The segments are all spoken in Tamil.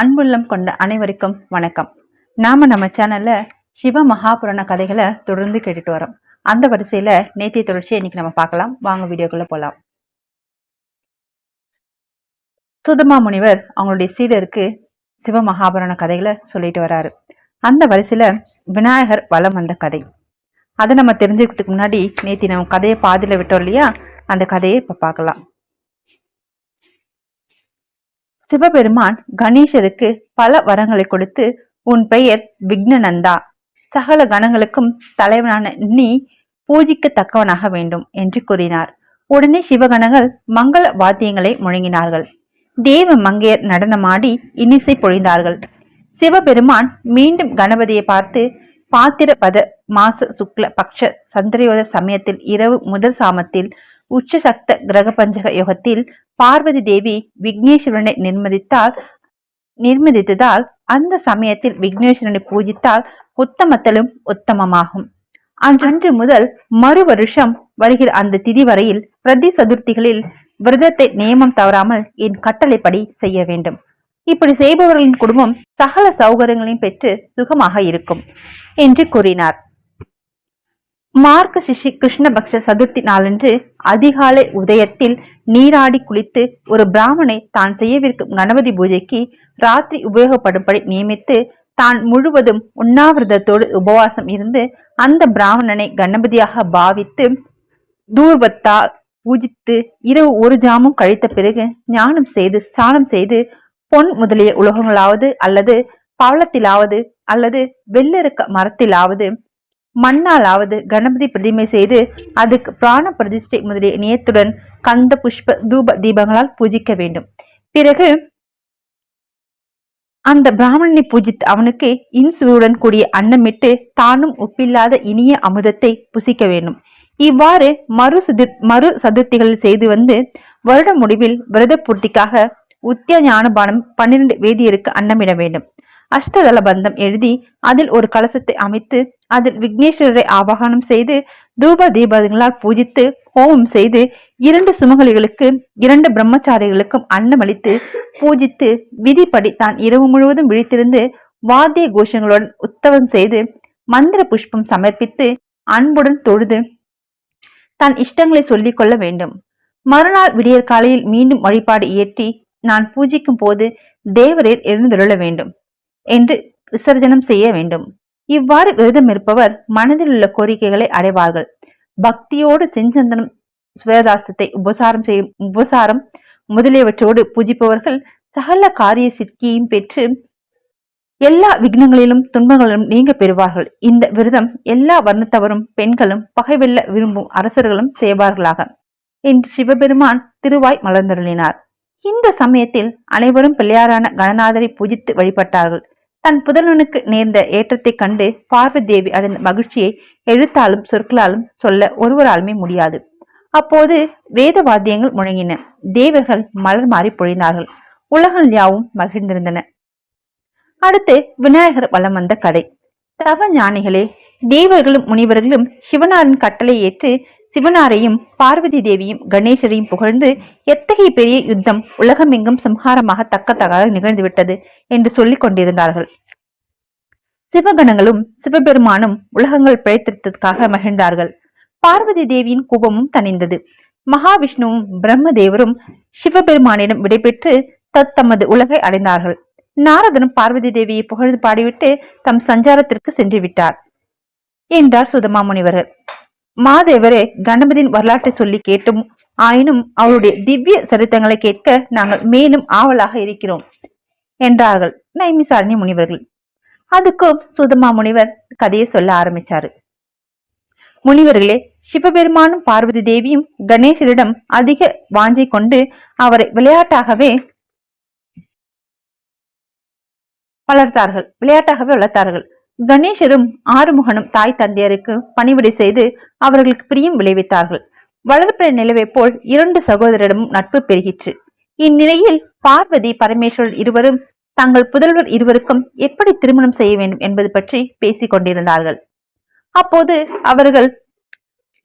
அன்புள்ளம் கொண்ட அனைவருக்கும் வணக்கம். நாம நம்ம சேனல்ல சிவ மகாபுராண கதைகளை தொடர்ந்து கேட்டுட்டு வரோம். அந்த வரிசையில நேத்திய தொடர்ச்சியை இன்னைக்கு நம்ம பார்க்கலாம். வாங்க வீடியோக்குள்ள போலாம். சுதமா முனிவர் அவங்களுடைய சீடருக்கு சிவ மகாபுராண கதைகளை சொல்லிட்டு வராரு. அந்த வரிசையில விநாயகர் வலம் வந்த கதை. அதை நம்ம தெரிஞ்சுக்கிறதுக்கு முன்னாடி நேத்தி நம்ம கதையை பாதியில விட்டோம் இல்லையா? அந்த கதையை இப்ப பார்க்கலாம். சிவபெருமான் கணேசருக்கு பல வரங்களை கொடுத்து உன் பெயர் விக்னநந்தா. சகல கணங்களுக்கும் தலைவனான நீ பூஜிக்கத்தக்கவனாக வேண்டும் என்று கூறினார். உடனே சிவகணங்கள் மங்கள வாத்தியங்களை முழங்கினார்கள். தேவ மங்கையர் நடனமாடி இனிசை பொழிந்தார்கள். சிவபெருமான் மீண்டும் கணபதியை பார்த்து பாத்திரபத மாச சுக்ல பக்ஷ சந்திரயோத சமயத்தில் இரவு முதல் சாமத்தில் உச்சசக்த கிரக பஞ்சக யுகத்தில் பார்வதி தேவி விக்னேஸ்வரனை நிர்மதித்தால் நிர்மதித்ததால் அந்த சமயத்தில் விக்னேஸ்வரனை பூஜித்தால் உத்தமத்தலும் உத்தமமாகும். அன்றன்று முதல் மறு வருஷம் வருகிற அந்த திதி வரையில் பிரதி சதுர்த்திகளில் விரதத்தை நியமம் தவறாமல் என் கட்டளைப்படி செய்ய வேண்டும். இப்படி செய்பவர்களின் குடும்பம் சகல சௌகரியங்களையும் பெற்று சுகமாக இருக்கும் என்று கூறினார். மார்க்க சிஷி கிருஷ்ணபக்ஷ சதுர்த்தி நாளன்று அதிகாலை உதயத்தில் நீராடி குளித்து ஒரு பிராமணை தான் செய்யவிருக்கும் கணபதி பூஜைக்கு ராத்திரி உபயோகப்படும்படி நியமித்து தான் முழுவதும் உண்ணாவிரதத்தோடு உபவாசம் இருந்து அந்த பிராமணனை கணபதியாக பாவித்து தூர்வத்தால் பூஜித்து இரவு ஒரு ஜாமும் கழித்த பிறகு ஞானம் செய்து ஸ்நானம் செய்து பொன் முதலிய உலகங்களாவது அல்லது பவளத்திலாவது அல்லது வெள்ளருக்க மரத்திலாவது மண்ணாலாவது கணபதி பிரதிமை செய்து அதுக்கு பிராண பிரதிஷ்டை முதலிய நியத்துடன் கந்த புஷ்ப தூப தீபங்களால் பூஜிக்க வேண்டும். பிறகு அந்த பிராமணனை பூஜித்து அவனுக்கு இன்சுவையுடன் கூடிய அன்னமிட்டு தானும் ஒப்பில்லாத இனிய அமுதத்தை புசிக்க வேண்டும். இவ்வாறு மறு சுதி மறு சதுர்த்திகள் செய்து வந்து வருட முடிவில் விரத பூர்த்திக்காக உத்திய ஞானபானம் பன்னிரண்டு வேதியருக்கு அன்னமிட வேண்டும். அஷ்டதள பந்தம் எழுதி அதில் ஒரு கலசத்தை அமைத்து அதில் விக்னேஸ்வரரை ஆவாகனம் செய்து தூப தீபங்களால் பூஜித்து ஹோமம் செய்து இரண்டு சுமகலிகளுக்கு இரண்டு பிரம்மச்சாரிகளுக்கும் அன்னமளித்து பூஜித்து விதிப்படி தான் இரவு முழுவதும் விழித்திருந்து வாத்திய கோஷங்களுடன் உத்தவம் செய்து மந்திர புஷ்பம் சமர்ப்பித்து அன்புடன் தொழுது தன் இஷ்டங்களை சொல்லிக் கொள்ள வேண்டும். மறுநாள் விடியற் காலையில் மீண்டும் வழிபாடு இயற்றி நான் பூஜிக்கும் போது தேவரீர் எழுந்துள்ள வேண்டும். என்று விசர்ஜனம் செய்ய வேண்டும். இவ்வாறு விரதம் இருப்பவர் மனதில் உள்ள கோரிக்கைகளை அடைவார்கள். பக்தியோடு செஞ்சந்தனம் சுவேதாசத்தை உபசாரம் செய்யும் உபசாரம் முதலியவற்றோடு பூஜிப்பவர்கள் சகல காரிய சித்தியையும் பெற்று எல்லா விக்னங்களிலும் துன்பங்களிலும் நீங்க பெறுவார்கள். இந்த விரதம் எல்லா வர்ணத்தவரும் பெண்களும் பகைவெல்ல விரும்பும் அரசர்களும் செய்வார்களாக. என்று சிவபெருமான் திருவாய் மலர்ந்தருளினார். இந்த சமயத்தில் அனைவரும் பிள்ளையாரான கணநாதரை பூஜித்து வழிபட்டார்கள். தன் புதனனுக்கு நேர்ந்த ஏற்றத்தை கண்டு பார்வதி தேவி அடைந்த மகிழ்ச்சியை எழுத்தாலும் சொற்களாலும் சொல்ல ஒருவராலுமே முடியாது. அப்போது வேத வாத்தியங்கள் முழங்கின. தேவர்கள் மலர் மாறி பொழிந்தார்கள். உலகம் யாவும் மகிழ்ந்திருந்தன. அடுத்து விநாயகர் வலம் வந்த கதை. தவ ஞானிகளே தேவர்களும் முனிவர்களும் சிவனாரின் கட்டளை ஏற்று சிவனாரையும் பார்வதி தேவியும் கணேசரையும் புகழ்ந்து எத்தகைய பெரிய யுத்தம் உலகமெங்கும் சம்ஹாரமாக தக்கத்தகாக நிகழ்ந்துவிட்டது என்று சொல்லிக் கொண்டிருந்தார்கள். சிவகணங்களும் சிவபெருமானும் உலகங்கள் பிழைத்திருத்ததுக்காக மகிழ்ந்தார்கள். பார்வதி தேவியின் கோபமும் தணிந்தது. மகாவிஷ்ணுவும் பிரம்மதேவரும் சிவபெருமானிடம் விடைபெற்று தத்தமது உலகை அடைந்தார்கள். நாரதனும் பார்வதி தேவியை புகழ்ந்து பாடிவிட்டு தம் சஞ்சாரத்திற்கு சென்று விட்டார் என்றார் சுதமா முனிவர்கள் மாதேவரே கணபதியின் வரலாற்றை சொல்லி கேட்டும். ஆயினும் அவருடைய திவ்ய சரித்தங்களை கேட்க நாங்கள் மேலும் ஆவலாக இருக்கிறோம் என்றார்கள் நைமிசாரணி முனிவர்கள். அதுக்கும் சுதமா முனிவர் கதையை சொல்ல ஆரம்பிச்சாரு. முனிவர்களே சிவபெருமானும் பார்வதி தேவியும் கணேசரிடம் அதிக வாஞ்சை கொண்டு அவரை விளையாட்டாகவே வளர்த்தார்கள் விளையாட்டாகவே வளர்த்தார்கள். கணேசரும் ஆறுமுகனும் தாய் தந்தையருக்கு பணிவிடை செய்து அவர்களுக்கு பிரியம் விளைவித்தார்கள். வளர்ப்பிற நிலவை போல் இரண்டு சகோதரரிடமும் நட்பு பெருகிற்று. இந்நிலையில் பார்வதி பரமேஸ்வரர் இருவரும் தங்கள் புதல்வர் இருவருக்கும் எப்படி திருமணம் செய்ய வேண்டும் என்பது பற்றி பேசிக் கொண்டிருந்தார்கள். அப்போது அவர்கள்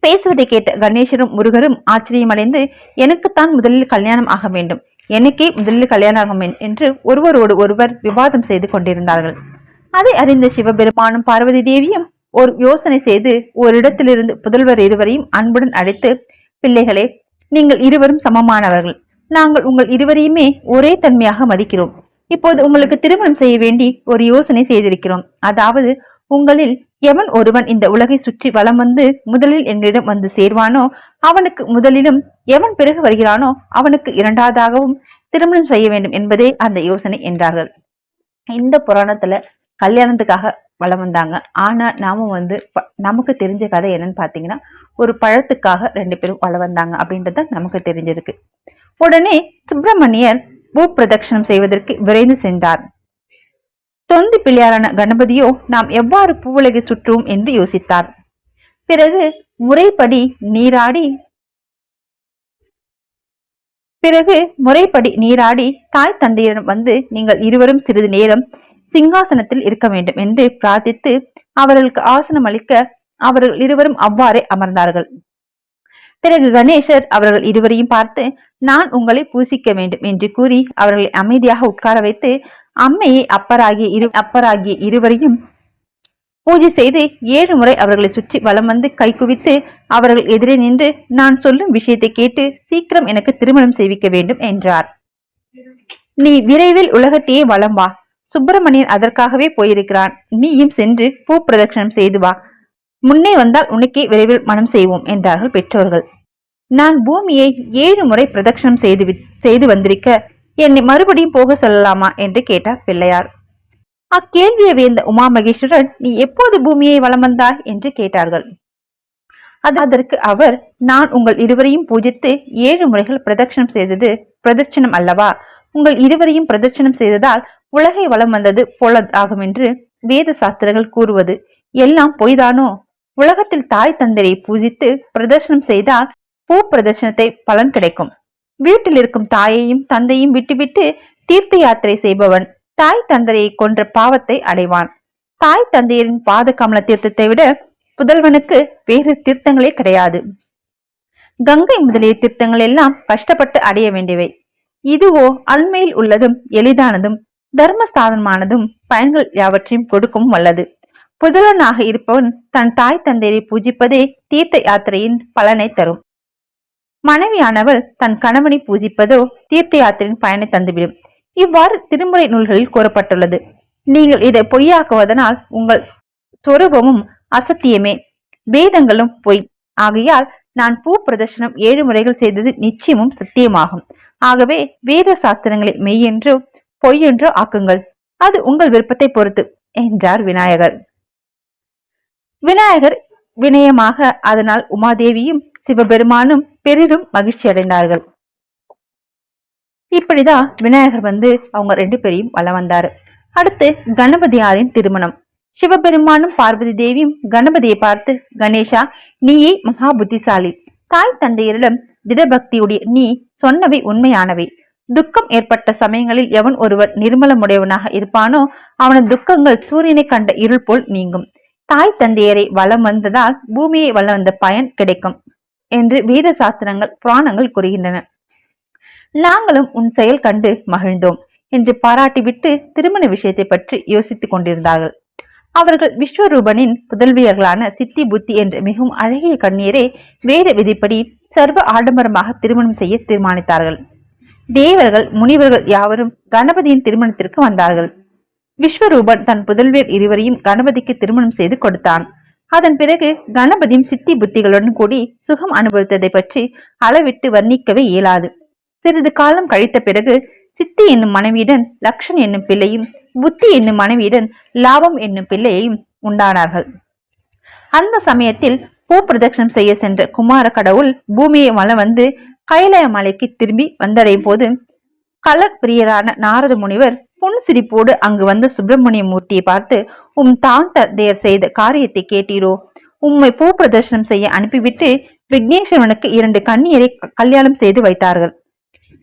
பேசுவதை கேட்ட கணேசரும் முருகரும் ஆச்சரியமடைந்து எனக்குத்தான் முதலில் கல்யாணம் ஆக வேண்டும். எனக்கே முதலில் கல்யாணம் ஆகும் என்று ஒருவரோடு ஒருவர் விவாதம் செய்து கொண்டிருந்தார்கள். அதை அறிந்த சிவபெருமானும் பார்வதி தேவியும் ஒரு யோசனை செய்து ஒரு இடத்திலிருந்து புதல்வர் இருவரையும் அன்புடன் அழைத்து பிள்ளைகளே நீங்கள் இருவரும் சமமானவர்கள். நாங்கள் உங்கள் இருவரையுமே ஒரே தன்மையாக மதிக்கிறோம். இப்போது உங்களுக்கு திருமணம் செய்ய வேண்டி ஒரு யோசனை செய்திருக்கிறோம். அதாவது உங்களில் எவன் ஒருவன் இந்த உலகை சுற்றி வலம் வந்து முதலில் எங்களிடம் வந்து சேர்வானோ அவனுக்கு முதலிலும் எவன் பிறகு வருகிறானோ அவனுக்கு இரண்டாவதாகவும் திருமணம் செய்ய வேண்டும் என்பதே அந்த யோசனை என்றார்கள். இந்த புராணத்துல கல்யாணத்துக்காக வளம் வந்தாங்க. ஆனா நாம வந்து நமக்கு தெரிஞ்ச கதை என்னன்னு பாத்தீங்கன்னா ஒரு பழத்துக்காக ரெண்டு பேரும் வளம் வந்தாங்க அப்படின்றத நமக்கு தெரிஞ்சிருக்கு. உடனே சுப்பிரமணியர் பூ பிரதட்சணம் செய்வதற்கு விரைந்து சென்றார். தொந்தி பிள்ளையாரான கணபதியோ நாம் எவ்வாறு பூவுலகை சுற்றுவோம் என்று யோசித்தார். பிறகு முறைப்படி நீராடி பிறகு முறைப்படி நீராடி தாய் தந்தையிடம் வந்து நீங்கள் இருவரும் சிறிது நேரம் சிங்காசனத்தில் இருக்க வேண்டும் என்று பிரார்த்தித்து அவர்களுக்கு ஆசனம் அளிக்க அவர்கள் இருவரும் அவ்வாறே அமர்ந்தார்கள். பிறகு கணேசர் அவர்கள் இருவரையும் பார்த்து நான் உங்களை பூசிக்க வேண்டும் என்று கூறி அவர்களை அமைதியாக உட்கார வைத்து அம்மையை அப்பராகிய இரு அப்பராகிய இருவரையும் பூஜை செய்து ஏழு முறை அவர்களை சுற்றி வலம் வந்து கை குவித்து அவர்கள் எதிரே நின்று நான் சொல்லும் விஷயத்தை கேட்டு சீக்கிரம் எனக்கு திருமணம் செய்விக்க வேண்டும் என்றார். நீ விரைவில் உலகத்தையே வலம் வா. சுப்பிரமணியன் அதற்காகவே போயிருக்கிறான். நீயும் சென்று பூ பிரதட்சணம் செய்து வா. முன்னே வந்தால் உனக்கே விரைவில் மனம் செய்வோம் என்றார்கள் பெற்றோர்கள். நான் பூமியை ஏழு முறை பிரதட்சணம் செய்து செய்து வந்திருக்க என்னை மறுபடியும் போக சொல்லலாமா என்று கேட்டார் பிள்ளையார். அக்கேள்வியை வேந்த உமா மகேஸ்வரன் நீ எப்போது பூமியை வளம் வந்தாய்? என்று கேட்டார்கள். அது அதற்கு அவர் நான் உங்கள் இருவரையும் பூஜித்து ஏழு முறைகள் பிரதட்சணம் செய்தது பிரதட்சணம் அல்லவா? உங்கள் இருவரையும் பிரதட்சணம் செய்ததால் உலகை வலம் வந்தது போல ஆகும் என்று வேத சாஸ்திரங்கள் கூறுவது. எல்லாம் பொய்தானோ? உலகத்தில் தாய் தந்தரை பூஜித்து பிரதர்சனம் செய்தால் பூ பிரதர்சனத்தை பலன் கிடைக்கும். வீட்டில் இருக்கும் தாயையும் தந்தையும் விட்டுவிட்டு தீர்த்த யாத்திரை செய்பவன் தாய் தந்தையை கொன்ற பாவத்தை அடைவான். தாய் தந்தையரின் பாத கமல தீர்த்தத்தை விட புதல்வனுக்கு வேறு தீர்த்தங்களே கிடையாது. கங்கை முதலிய தீர்த்தங்கள் எல்லாம் கஷ்டப்பட்டு அடைய வேண்டியவை. இதுவோ அண்மையில் உள்ளதும் எளிதானதும் தர்மஸ்தானமானதும் பயன்கள் யாவற்றையும் கொடுக்கும் வல்லது. புதலனாக இருப்பவன் தன் தாய் தந்தையை பூஜிப்பதே தீர்த்த யாத்திரையின் பலனை தரும். மனைவியானவள் தன் கணவனை பூஜிப்பதோ தீர்த்த யாத்திரையின் பயனை தந்துவிடும். இவ்வாறு திருமுறை நூல்களில் கூறப்பட்டுள்ளது. நீங்கள் இதை பொய்யாக்குவதனால் உங்கள் சொரூபமும் அசத்தியமே. வேதங்களும் பொய். ஆகையால் நான் பூ பிரதர்ஷனம் ஏழு முறைகள் செய்தது நிச்சயமும் சத்தியமாகும். ஆகவே வேத சாஸ்திரங்களை பொய் என்று ஆக்குங்கள். அது உங்கள் விருப்பத்தை பொறுத்து என்றார் விநாயகர். விநாயகர் வினயமாக அதனால் உமாதேவியும் சிவபெருமானும் பெரிதும் மகிழ்ச்சி அடைந்தார்கள். இப்படிதான் விநாயகர் வந்து அவங்க ரெண்டு பேரையும் வல வந்தாரு. அடுத்து கணபதியாரின் திருமணம். சிவபெருமானும் பார்வதி தேவியும் கணபதியை பார்த்து கணேஷா நீயே மகா புத்திசாலி. தாய் தந்தையரிடம் திடபக்தியுடைய நீ சொன்னவை உண்மையானவை. துக்கம் ஏற்பட்ட சமயங்களில் எவன் ஒருவன் நிர்மலமுடையவனாக இருப்பானோ அவனது துக்கங்கள் சூரியனை கண்ட இருள் போல் நீங்கும். தாய் தந்தையரை வலம் வந்ததால் பூமியை வளம் வந்த பயன் கிடைக்கும் என்று வேத சாஸ்திரங்கள் புராணங்கள் கூறுகின்றன. நாங்களும் உன் செயல் கண்டு மகிழ்ந்தோம் என்று பாராட்டிவிட்டு திருமண விஷயத்தை பற்றி யோசித்துக் கொண்டிருந்தார்கள். அவர்கள் விஸ்வரூபனின் புதல்வியர்களான சித்தி புத்தி என்ற மிகவும் அழகிய கண்ணீரை வேத விதிப்படி சர்வ ஆடம்பரமாக திருமணம் செய்ய தீர்மானித்தார்கள். தேவர்கள் முனிவர்கள் யாவரும் கணபதியின் திருமணத்திற்கு வந்தார்கள். விஸ்வரூபன் தன் புதல்வியர் இருவரையும் கணபதிக்கு திருமணம் செய்து கொடுத்தான். அதன் பிறகு கணபதியும் சித்தி புத்திகளுடன் கூடி சுகம் அனுபவித்ததை பற்றி அளவிட்டு வர்ணிக்கவே இயலாது. சிறிது காலம் கழித்த பிறகு சித்தி என்னும் மனைவியுடன் லக்ஷன் என்னும் பிள்ளையும் புத்தி என்னும் மனைவியுடன் லாபம் என்னும் பிள்ளையையும் உண்டானார்கள். அந்த சமயத்தில் பூ பிரதட்சணம் செய்ய சென்ற குமார கடவுள் பூமியை வலம் வந்து கைலாய மலைக்கு திரும்பி வந்தடையும் போது கலப்பிரியரான நாரத முனிவர் புன்சிரிப்போடு அங்கு வந்த சுப்பிரமணிய மூர்த்தியை பார்த்து உம் தான் தந்தையர் செய்த காரியத்தை கேட்டீரோ? உம்மை பூ பிரதர்ஷனம் செய்ய அனுப்பிவிட்டு விக்னேஸ்வரனுக்கு இரண்டு கண்ணியரை கல்யாணம் செய்து வைத்தார்கள்.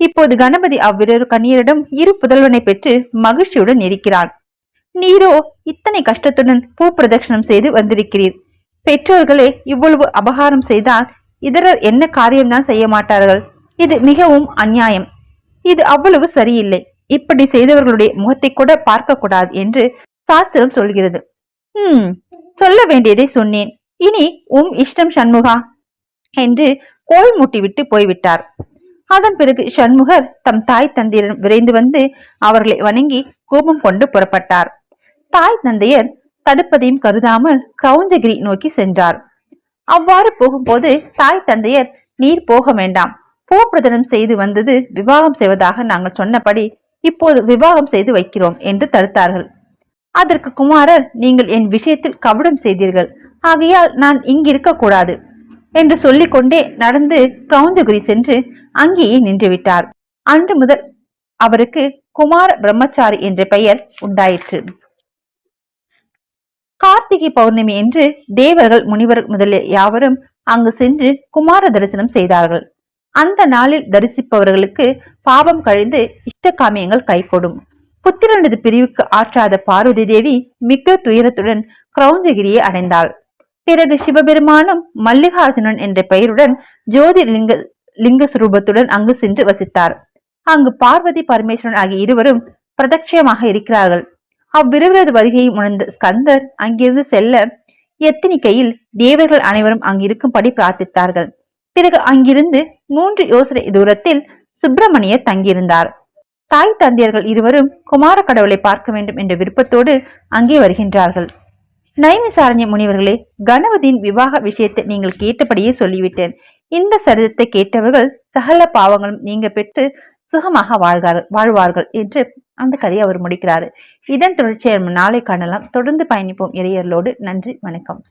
இப்போது கணபதி அவ்விரு கண்ணியரிடம் இரு புதல்வனை பெற்று மகிழ்ச்சியுடன் இருக்கிறான் நீரோ இத்தனை கஷ்டத்துடன் பூ பிரதட்சணம் செய்து வந்திருக்கிறீர். பெற்றோர்களே இவ்வளவு அபகாரம் செய்தால் இதரர் என்ன காரியம்தான் செய்ய மாட்டார்கள்? இது மிகவும் அநியாயம். இது அவ்வளவு சரியில்லை. இப்படி செய்தவர்களுடைய முகத்தை கூட பார்க்க கூடாது என்று சாஸ்திரம் சொல்கிறது. ஹம் சொல்ல வேண்டியதை சொன்னேன். இனி உம் இஷ்டம் சண்முகா என்று கோல் மூட்டிவிட்டு போய்விட்டார். அதன் பிறகு சண்முகர் தம் தாய் தந்தையிடம் விரைந்து வந்து அவர்களை வணங்கி கோபம் கொண்டு புறப்பட்டார். தாய் தந்தையர் தடுப்பதையும் கருதாமல் கிரௌஞ்சகிரி நோக்கி சென்றார். அவ்வாறு போகும்போது தாய் தந்தையர் நீர் போக வேண்டாம். பூப்பிரதனம் செய்து வந்தது விவாகம் செய்வதாக நாங்கள் சொன்னபடி இப்போது விவாகம் செய்து வைக்கிறோம் என்று தடுத்தார்கள். அதற்கு குமாரர் நீங்கள் என் விஷயத்தில் கபடம் செய்தீர்கள். ஆகையால் நான் இங்கிருக்க கூடாது என்று சொல்லிக்கொண்டே நடந்து கவுந்தகுரி சென்று அங்கேயே நின்றுவிட்டார். அன்று முதல் அவருக்கு குமார பிரம்மச்சாரி என்ற பெயர் உண்டாயிற்று. கார்த்திகை பௌர்ணமி என்று தேவர்கள் முனிவர் முதலிய யாவரும் அங்கு சென்று குமார தரிசனம் செய்தார்கள். அந்த நாளில் தரிசிப்பவர்களுக்கு பாவம் கழிந்து இஷ்ட காமியங்கள் கைகூடும். புத்திரனது பிரிவுக்கு ஆற்றாத பார்வதி தேவி மிக்க துயரத்துடன் கிரௌஞ்சகிரியை அடைந்தாள். பிறகு சிவபெருமானும் மல்லிகார்ஜுனன் என்ற பெயருடன் ஜோதி லிங்க சுரூபத்துடன் அங்கு சென்று வசித்தார். அங்கு பார்வதி பரமேஸ்வரன் ஆகிய இருவரும் பிரதட்சியமாக இருக்கிறார்கள். அவ்விருவரது வருகையை உணர்ந்த ஸ்கந்தர் அங்கிருந்து செல்ல எத்தனிக்கையில் தேவர்கள் அனைவரும் அங்கிருக்கும்படி பிரார்த்தித்தார்கள். பிறகு அங்கிருந்து மூன்று யோசனை தூரத்தில் சுப்பிரமணியர் தங்கியிருந்தார். தாய் தந்தையர்கள் இருவரும் குமார கடவுளை பார்க்க வேண்டும் என்ற விருப்பத்தோடு அங்கே வருகின்றார்கள். நைமிசாரண்ய முனிவர்களே கணபதியின் விவாக விஷயத்தை நீங்கள் கேட்டபடியே சொல்லிவிட்டேன். இந்த சரிதத்தை கேட்டவர்கள் சகல பாவங்களும் நீங்க பெற்று சுகமாக வாழ்கார் வாழ்வார்கள் என்று அந்த கதையை அவர் முடிக்கிறாரு. இதன் தொடர்ச்சியை நாளை காணலாம். தொடர்ந்து பயணிப்போம். இறையர்களோடு நன்றி வணக்கம்.